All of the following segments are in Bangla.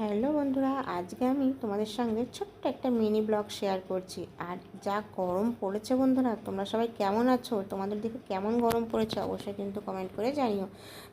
হ্যালো বন্ধুরা, আজকে আমি তোমাদের সঙ্গে ছোট্ট একটা মিনি ব্লগ শেয়ার করছি। আর যা গরম পড়েছে বন্ধুরা, তোমরা সবাই কেমন আছো? তোমাদের দিকে কেমন গরম পড়েছে অবশ্যই কিন্তু কমেন্ট করে জানিও।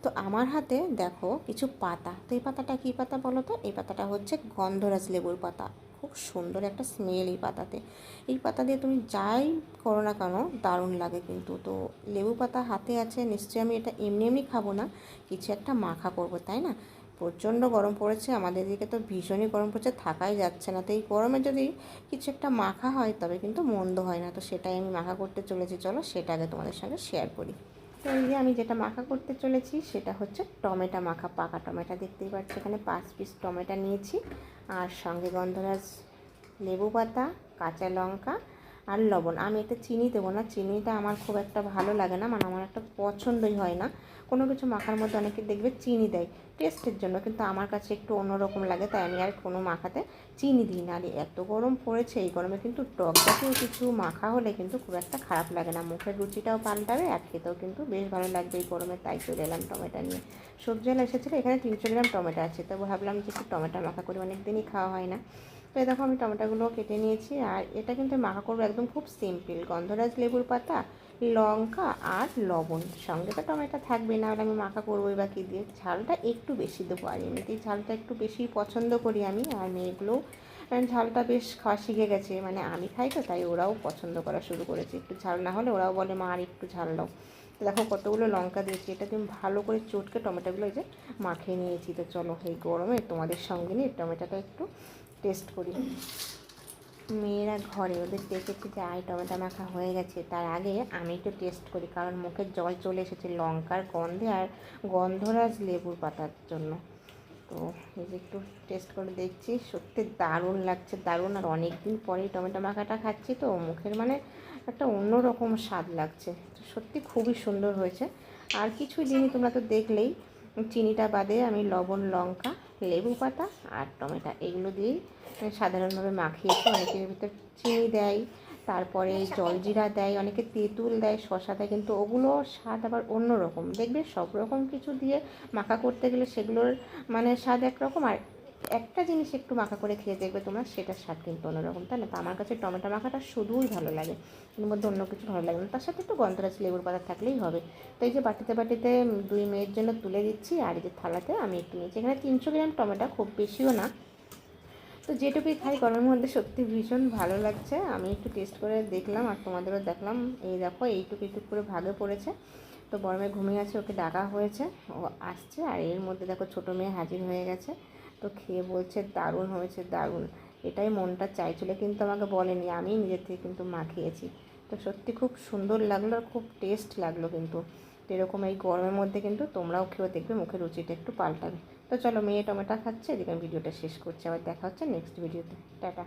তো আমার হাতে দেখো কিছু পাতা। তো এই পাতাটা কী পাতা বলো তো? এই পাতাটা হচ্ছে গন্ধরাজ লেবুর পাতা। খুব সুন্দর একটা স্মেল এই পাতাতে। এই পাতা দিয়ে তুমি যাই করো না কেন, দারুণ লাগে কিন্তু। তো লেবু পাতা হাতে আছে, নিশ্চয়ই আমি এটা এমনি এমনি খাব না। কিছু একটা মাখা করব, তাই না? প্রচণ্ড গরম পড়েছে, আমাদের দিকে তো ভীষণই গরম পড়ছে, থাকাই যাচ্ছে না। তো এই গরমে যদি কিছু একটা মাখা হয়, তবে কিন্তু মন্দ হয় না। তো সেটাই আমি মাখা করতে চলেছি, চলো সেটা আগে তোমাদের সঙ্গে শেয়ার করি। তো এই যে আমি যেটা মাখা করতে চলেছি, সেটা হচ্ছে টমেটো মাখা, পাকা টমেটো দেখতেই পাচ্ছি, এখানে পাঁচ পিস টমেটো নিয়েছি। আর সঙ্গে গন্ধরাজ লেবু পাতা, কাঁচা লঙ্কা আর লবণ। আমি এতে চিনি দেবো না। চিনিটা আমার খুব একটা ভালো লাগে না। মানে আমার একটা পছন্দই হয় না। কোনো কিছু মাখার মধ্যে অনেকে দেখবে চিনি দেয়। টেস্টের জন্য কিন্তু আমার কাছে একটু অন্যরকম লাগে। তাই আমি আর কোনো মাখাতে চিনি দিই না। আর এত গরম পড়েছে, এই গরমে কিন্তু টক জাতীয় কিছু মাখা হলে কিন্তু খুব একটা খারাপ লাগে না। মুখের রুচিটাও পাল্টাবে আর খেতেও কিন্তু বেশ ভালো লাগবে এই গরমে। তাই চলে এলাম টমেটো নিয়ে। সবজি এসেছিল। এখানে তিনশো গ্রাম টমেটো আছে। তো ভাবলাম যে একটু টমেটো মাখা করি। অনেক দিনই খাওয়া হয় না। তো দেখো আমি টমেটোগুলো কেটে নিয়েছি, আর এটা কিন্তু মাখা করব একদম খুব সিম্পল। গন্ধরাজ লেবুর পাতা, লঙ্কা আর লবণ। সঙ্গে তো টমেটো থাকবে না হলে আমি মাখা করবোই বা কী দিয়ে। ঝালটা একটু বেশি দেবো আর এমনিতেই ঝালটা একটু বেশি পছন্দ করি আমি, আর মেয়েগুলোও ঝালটা বেশ খাওয়া শিখে গেছে। মানে আমি খাই তো, তাই ওরাও পছন্দ করা শুরু করেছে। একটু ঝাল না হলে ওরাও বলে, মা, আর একটু ঝাল দাও। দেখো কতগুলো লঙ্কা দিয়েছি। এটা তুমি ভালো করে চটকে টমেটোগুলো এই যে মাখিয়ে নিয়েছি। তো চলো এই গরমে তোমাদের সঙ্গে নিয়ে টমেটোটা একটু টেস্ট করি। মেয়েরা ঘরে ওদের দেখেছি যে আই টমেটো মাখা হয়ে গেছে। তার আগে আমি একটু টেস্ট করি, কারণ মুখের জল চলে এসেছে লঙ্কার গন্ধে আর গন্ধরাজ লেবুর পাতার জন্য। তো এই যে একটু টেস্ট করে দেখছি, সত্যি দারুণ লাগছে, দারুণ। আর অনেক দিন পরেই টমেটো মাখাটা খাচ্ছি তো, মুখের মানে একটা অন্যরকম স্বাদ লাগছে। সত্যি খুবই সুন্দর হয়েছে। আর কিছু জিনিস তোমরা তো দেখলেই, চিনিটা বাদে আমি লবণ, লঙ্কা লেবু পাতা আর টমেটো, এগুলো দিয়েই সাধারণভাবে মাখিয়েছি। অনেকের ভিতর চিনি দেয়, তারপরে জলজিরা দেয়, অনেকে তেঁতুল দেয় শশা দেয়, কিন্তু ওগুলো স্বাদ আবার অন্য রকম দেখবে সব রকম কিছু দিয়ে মাখা করতে গেলে সেগুলোর মানে স্বাদ একরকম আর একটা জিনিস একটু মাখা করে খেয়ে দেখবে তোমার সেটার স্বাদ কিন্তু অন্যরকম, তাই না? তো আমার কাছে টমেটো মাখাটা শুধুই ভালো লাগে। এর মধ্যে অন্য কিছু ভালো লাগে না। তার সাথে একটু গন্ধরাজ লেবুর পাতা থাকলেই হবে। তো এই যে বাটিতে বাটিতে দুই মেয়ের জন্য তুলে দিচ্ছি, আর এই যে থালাতে আমি একটু নিয়েছি। এখানে তিনশো গ্রাম টমেটো, খুব বেশিও না। তো যেটুকুই খাই, গরমের মধ্যে সত্যি ভীষণ ভালো লাগছে। আমি একটু টেস্ট করে দেখলাম আর তোমাদেরও দেখলাম। এই দেখো, এইটুকু এইটুকু করে ভাগে পড়েছে। তো গরমে ঘুমিয়ে আছে, ওকে ডাকা হয়েছে। ও আসছে, আর এর মধ্যে দেখো ছোটো মেয়ে হাজির হয়ে গেছে। তো খেয়ে বলছে, দারুণ হয়েছে, দারুণ। এটাই মনটা চাইছিল, কিন্তু আমাকে বলেনি। আমি নিজের থেকে কিন্তু মাখিয়েছি তো সত্যি খুব সুন্দর লাগল আর খুব টেস্ট লাগল কিন্তু। তো এরকম এই গরমের মধ্যে কিন্তু তোমরাও খেয়ে দেখবে, মুখের রুচিটা একটু পাল্টাবে। তো চলো, মেয়ে টমেটো খাচ্ছে, এদিকে ভিডিওটা শেষ করছি। আবার দেখা হচ্ছে নেক্সট ভিডিওতে টাটা।